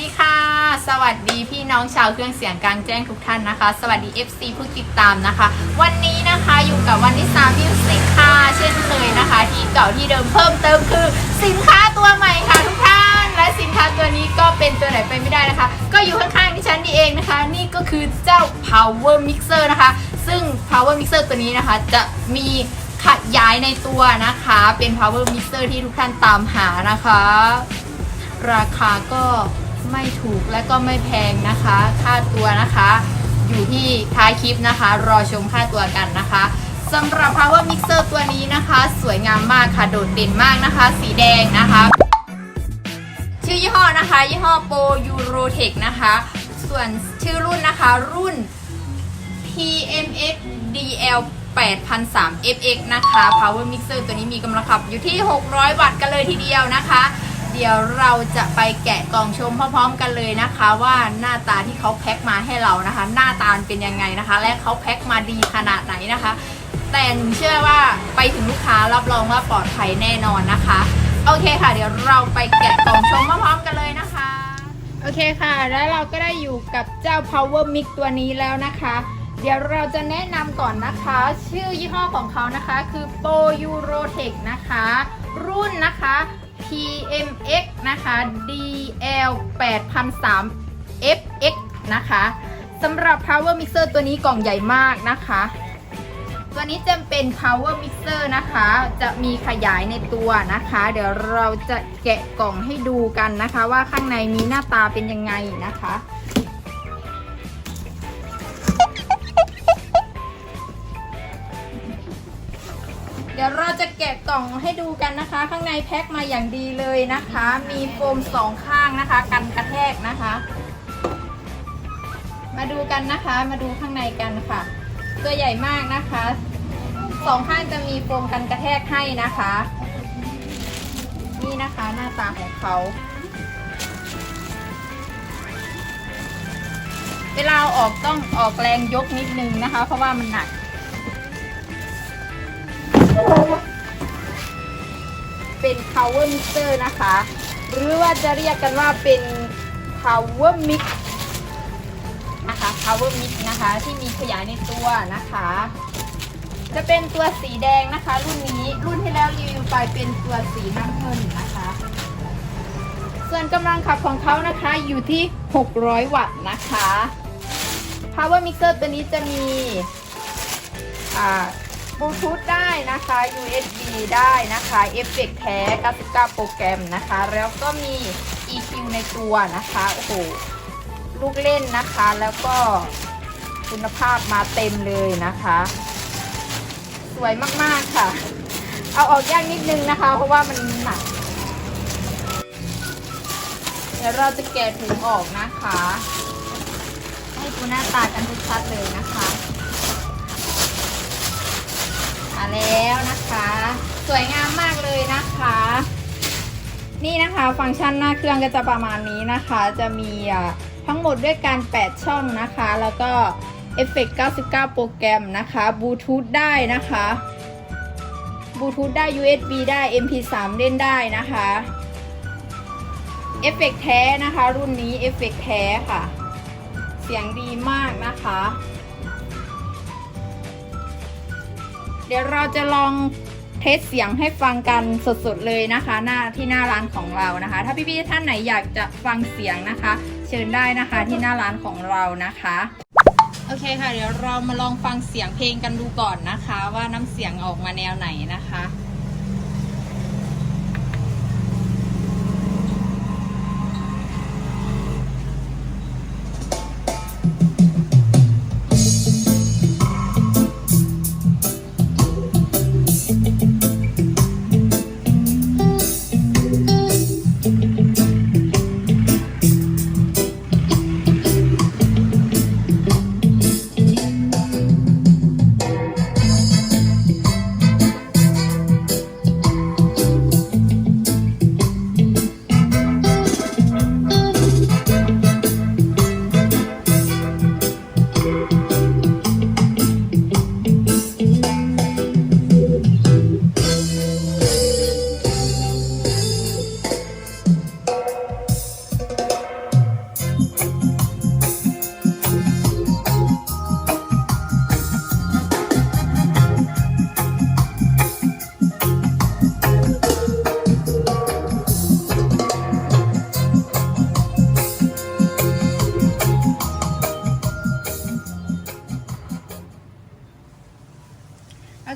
ดีค่ะ สวัสดีพี่น้องชาวเครื่องเสียงกลางแจ้งทุกท่านนะคะ สวัสดี FC ผู้ติดตามนะคะ วันนี้นะคะอยู่กับวันที่3มิวสิกค่ะ เช่นเคยนะคะ ที่เก่าที่เดิมเพิ่มเติมคือ สินค้าตัวใหม่ค่ะทุกท่าน และสินค้าตัวนี้ก็เป็นตัวไหนไปไม่ได้นะคะ ก็อยู่ข้างๆที่ฉันนี่เองนะคะ นี่ก็คือเจ้า power mixer นะคะ ซึ่ง power mixer ตัวนี้นะคะจะมีขยายในตัวนะคะ เป็น power mixer ที่ทุกท่านตามหานะคะ ราคาก็ ไม่ถูกและก็ไม่แพงนะคะ ค่าตัวนะคะ อยู่ที่ท้ายคลิปนะคะ รอชมค่าตัวกันนะคะสำหรับ power mixer ตัวนี้นะคะ สวยงามมากค่ะ โดดเด่นมากนะคะ สีแดงนะคะ ชื่อยี่ห้อนะคะ ยี่ห้อโปรยูโรเทคนะคะ ส่วนชื่อรุ่นนะคะ รุ่น PMX DL 8003 FX นะคะ Power Mixer ตัวนี้มีกำลังขับอยู่ที่ 600 วัตต์กันเลยทีเดียวนะคะ เดี๋ยวเราจะไปแกะกล่องชมพร้อมๆกันเลยนะคะ ว่าหน้าตาที่เขาแพ็คมาให้เรานะคะ หน้าตาเป็นยังไงนะคะ และเขาแพ็คมาดีขนาดไหนนะคะ แต่หนูเชื่อว่าไปถึงลูกค้ารับรองว่าปลอดภัยแน่นอนนะคะ โอเคค่ะ เดี๋ยวเราไปแกะกล่องชมพร้อมๆกันเลยนะคะ โอเคค่ะ แล้วเราก็ได้อยู่กับเจ้า Power Mix ตัวนี้แล้วนะคะ เดี๋ยวเราจะแนะนำก่อนนะคะ ชื่อยี่ห้อของเขานะคะ คือ Pro Eurotech นะคะ รุ่นนะคะ PMX นะคะ DL 8003 FX นะคะสำหรับ Power Mixer ตัวนี้กล่องใหญ่มากนะคะ ตัวนี้จะเป็น power mixer นะคะ จะมีขยายในตัวนะคะ เดี๋ยวเราจะแกะกล่องให้ดูกันนะคะ ว่าข้างในมีหน้าตาเป็นยังไงนะคะ เดี๋ยวเราจะแกะกล่องให้ดูกันนะคะ ข้างในแพ็คมาอย่างดีเลยนะคะ มีโฟมสองข้างนะคะ กันกระแทกนะคะ มาดูกันนะคะ มาดูข้างในกันค่ะ ตัวใหญ่มากนะคะสองข้างจะมีโฟมกันกระแทกให้นะคะ นี่นะคะหน้าตาของเขาเวลาเอาออกต้องออกแรงยกนิดนึงนะคะ เพราะว่ามันหนัก เป็น power mixer นะคะ หรือว่าจะเรียกกันว่าเป็น power mix นะคะ power mix นะคะที่มีขยายในตัวนะคะ จะเป็นตัวสีแดงนะคะ รุ่นนี้รุ่นที่แล้วรีวิวไปเป็นตัวสีน้ำเงินนะคะ ส่วนกำลังขับของเขานะคะอยู่ที่ 600 วัตต์นะคะ power mixer ตัวนี้จะมีบลูทูธ ได้นะคะ USB ได้นะคะเอฟเฟกแท้ 99 โปรแกรมนะคะ แล้วก็มี EQ ในตัวนะคะ โอ้โห ลูกเล่นนะคะ แล้วก็คุณภาพมาเต็มเลยนะคะ สวยมากๆค่ะ เอาออกยากนิดนึงนะคะ เพราะว่ามันหนัก เดี๋ยวเราจะแกะถุงออกนะคะ ให้ดูหน้าตากันชัดๆเลยนะคะ แล้วนะคะ สวยงามมากเลยนะคะ นี่นะคะฟังก์ชันหน้าเครื่องก็จะประมาณนี้นะคะ จะมีทั้งหมดด้วยกัน 8 ช่องนะคะ แล้วก็เอฟเฟก99 โปรแกรมนะคะบลูทูธได้นะคะบลูทูธได้ USB ได้ MP3 เล่นได้นะคะเอฟเฟกแท้นะคะ รุ่นนี้เอฟเฟกแท้ค่ะ เสียงดีมากนะคะ เดี๋ยวเราจะลองเทสเสียงให้ฟังกันสดๆเลยนะคะ หน้าที่หน้าร้านของเรานะคะ ถ้าพี่ๆท่านไหนอยากจะฟังเสียงนะคะ เชิญได้นะคะที่หน้าร้านของเรานะคะโอเคค่ะ เดี๋ยวเรามาลองฟังเสียงเพลงกันดูก่อนนะคะ ว่าน้ำเสียงออกมาแนวไหนนะคะ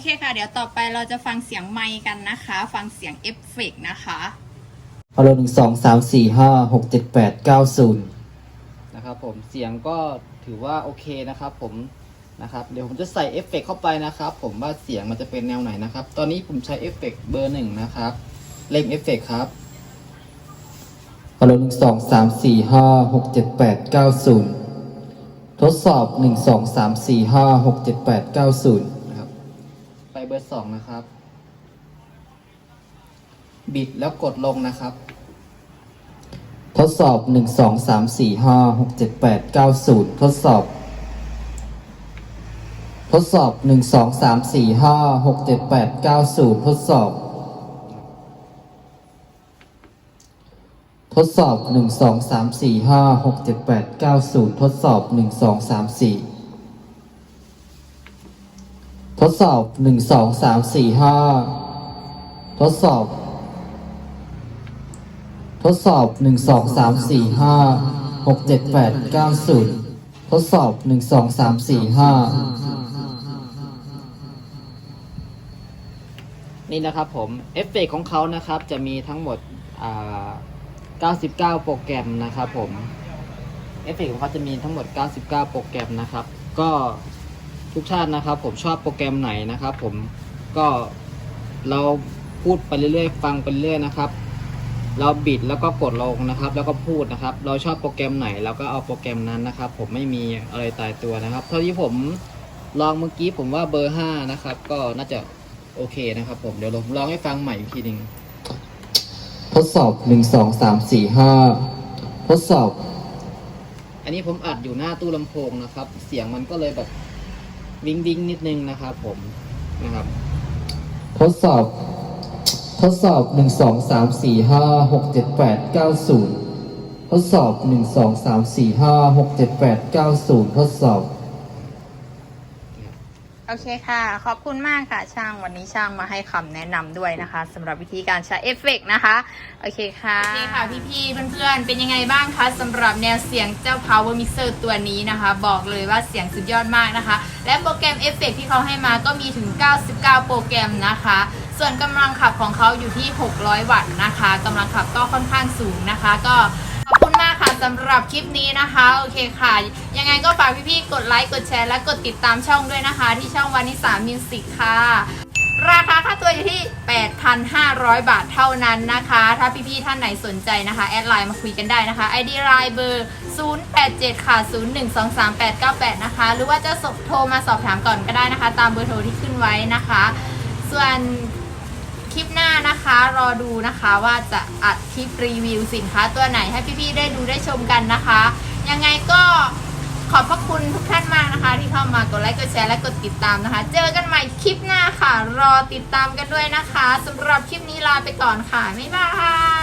เดี๋ยวต่อไปเราจะฟังเสียงไมค์กันนะคะ ฟังเสียงเอฟเฟกต์นะคะฮัลโหลหนึ่งสองสามสี่ห้าหกเจ็ดแปดเก้าศูนย์นะครับผมเสียงก็ถือว่าโอเคนะครับผมนะครับเดี๋ยวผมจะใส่เอฟเฟกต์เข้าไปนะครับ ผมว่าเสียงมันจะเป็นแนวไหนนะครับ ตอนนี้ผมใช้เอฟเฟกต์เบอร์หนึ่งนะครับเล่งเอฟเฟกต์ครับฮัลโหลหนึ่งสองสามสี่ห้าหกเจ็ดแปดเก้าศูนย์ทดสอบหนึ่งสองสามสี่ห้าหกเจ็ดแปดเก้าศูนย์นะครั บอร์สองนะครับ บิดแล้วกดลงนะครับ ทดสอบหนึ่งสองสามสี่ห้าหกเจ็ดแปดเก้าศูนย์ทดสอบ ทดสอบหนึ่งสองสามสี่ห้าหกเจ็ดแปดเก้าศูนย์ทดสอบทดสอบหนึ่งสองสามสี่ห้าหกเจ็ดแปดเก้าศูนย์ทดสอบหนึ่งสองสามสี่ ทดสอบหนึ่งสองสามสี่ห้าทดสอบ ทดสอบหนึ่งสองสามสี่ห้าหกเจ็ดแปดเก้าศูนย์ทดสอบหนึ่งสองสามสี่ห้านี่นะครับผมเอฟเฟกของเขานะครับจะมีทั้งหมดเก้าสิบเก้าโปรแกรมนะครับผมเอฟเฟกของเขาจะมีทั้งหมดเก้าสิบเก้าโปรแกรมนะครับ ก็ ทุกท่านนะครับ ผมชอบโปรแกรมไหนนะครับ ผมก็เราพูดไปเรื่อยๆ ฟังไปเรื่อยๆนะครับ เราบิดแล้วก็กดลงนะครับ แล้วก็พูดนะครับ เราชอบโปรแกรมไหนเราก็เอาโปรแกรมนั้นนะครับ ผมไม่มีอะไรตายตัวนะครับ เท่าที่ผมลองเมื่อกี้ผมว่าเบอร์ห้านะครับ ก็น่าจะโอเคนะครับ ผมเดี๋ยวผมลองให้ฟังใหม่อีกทีหนึ่งทดสอบหนึ่งสองสามสี่ห้าทดสอบ อันนี้ผมอัดอยู่หน้าตู้ลำโพงนะครับ เสียงมันก็เลยแบบ วิงวิงนิดนึงนะครับผมนะครับ ทดสอบ ทดสอบ 1 2 3 4 5 6 7 8 9 0 ทดสอบ 1 2 3 4 5 6 7 8 9 0 ทดสอบ โอเคค่ะ ขอบคุณมากค่ะช่างวันนี้ช่างมาให้คำแนะนำด้วยนะคะสำหรับวิธีการใช้เอฟเฟกต์นะคะ โอเคค่ะ โอเคค่ะพี่ๆเพื่อนๆ เป็นยังไงบ้างคะสำหรับแนวเสียงเจ้า Power Mixer ตัวนี้นะคะ บอกเลยว่าเสียงสุดยอดมากนะคะ และโปรแกรมเอฟเฟกต์ที่เขาให้มาก็มีถึง 99 โปรแกรมนะคะ ส่วนกำลังขับของเขาอยู่ที่ 600 วัตต์นะคะกำลังขับก็ค่อนข้างสูงนะคะ ก็ สำหรับคลิปนี้นะคะ โอเคค่ะ ยังไงก็ฝากพี่ๆ กดไลค์ กดแชร์ และกดติดตามช่องด้วยนะคะ ที่ช่องวานิสามิวสิกค่ะ ราคาค่าตัวอยู่ที่ 8,500 บาทเท่านั้นนะคะ ถ้าพี่ๆ ท่านไหนสนใจนะคะ แอดไลน์มาคุยกันได้นะคะ ID ไลน์เบอร์ 087 ค่ะ 0123898 นะคะ หรือว่าจะสบโทรมาสอบถามก่อนก็ได้นะคะ ตามเบอร์โทรที่ขึ้นไว้นะคะ ส่วน คลิปหน้านะคะ รอดูนะคะว่าจะอัดคลิปรีวิวสินค้าตัวไหนให้พี่ๆได้ดูได้ชมกันนะคะ ยังไงก็ขอบพระคุณทุกท่านมากนะคะ ที่เข้ามากดไลค์กดแชร์และกดติดตามนะคะ เจอกันใหม่คลิปหน้าค่ะ รอติดตามกันด้วยนะคะสำหรับคลิปนี้ลาไปก่อนค่ะบ๊ายบาย